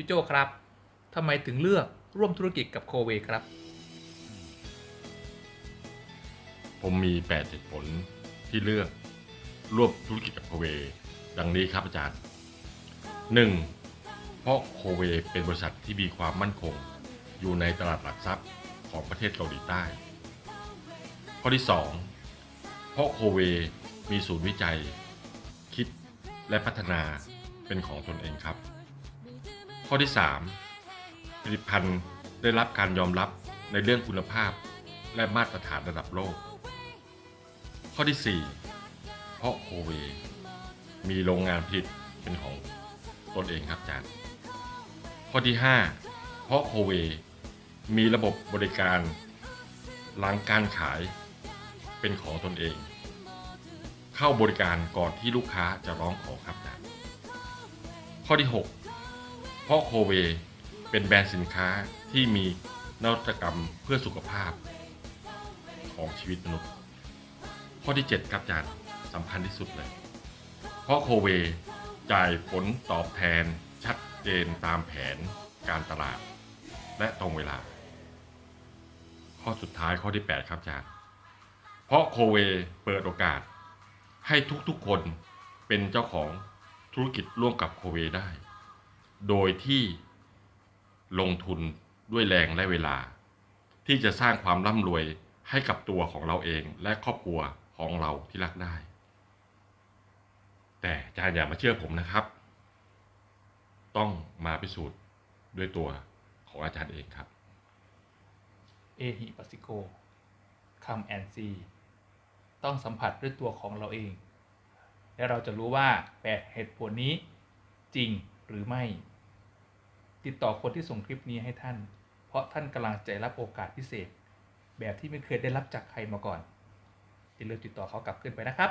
พี่โจครับทำไมถึงเลือกร่วมธุรกิจกับโคเวครับ ผมมี8เหตุผลที่เลือกร่วมธุรกิจกับโคเว ดังนี้ครับอาจารย์ 1. เพราะโคเวเป็นบริษัทที่มีความมั่นคง อยู่ในตลาดหลักทรัพย์ของประเทศเกาหลีใต้ ข้อที่ 2. เพราะโคเวมีศูนย์วิจัย คิดและพัฒนาเป็นของตนเองครับ ข้อที่ 3. ผลิตภัณฑ์ได้รับการยอมรับในเรื่องคุณภาพ และมาตรฐานระดับโลก ข้อที่ 4 เพราะโคเว มีโรงงานผลิตเป็นของตนเองครับอาจารย์ ข้อที่ 5 เพราะโคเว มีระบบบริการหลังการขายเป็นของตนเอง เข้าบริการก่อนที่ลูกค้าจะร้องขอครับอาจารย์ข้อที่ 6 เพราะโคเวเป็นแบรนด์สินค้าที่มีนวัตกรรมเพื่อสุขภาพของชีวิตมนุษย์ ข้อที่ 7 ครับอาจารย์สำคัญที่สุดเลย เพราะโคเวจ่ายผลตอบแทนชัดเจนตามแผนการตลาด และตรงเวลา ข้อสุดท้ายข้อที่ 8 ครับอาจารย์ เพราะโคเวเปิดโอกาส ให้ทุกๆคนเป็นเจ้าของธุรกิจร่วมกับโคเวได้ โดยที่ลงทุนด้วยแรงและเวลา ที่จะสร้างความร่ำรวยให้กับตัวของเราเองและครอบครัวของเราที่รักได้ แต่อาจารย์อย่ามาเชื่อผมนะครับ ต้องมาพิสูจน์ด้วยตัวของอาจารย์เองครับ เอฮิปัสสิโกคัมแอนซีต้องสัมผัสด้วยตัวของเราเอง และเราจะรู้ว่าแปดเหตุผลนี้จริง หรือไม่ ติดต่อคนที่ส่งคลิปนี้ให้ท่าน เพราะท่านกำลังจะรับโอกาสพิเศษ แบบที่ไม่เคยได้รับจากใครมาก่อนอย่าลืมติดต่อเขากลับขึ้นไปนะครับ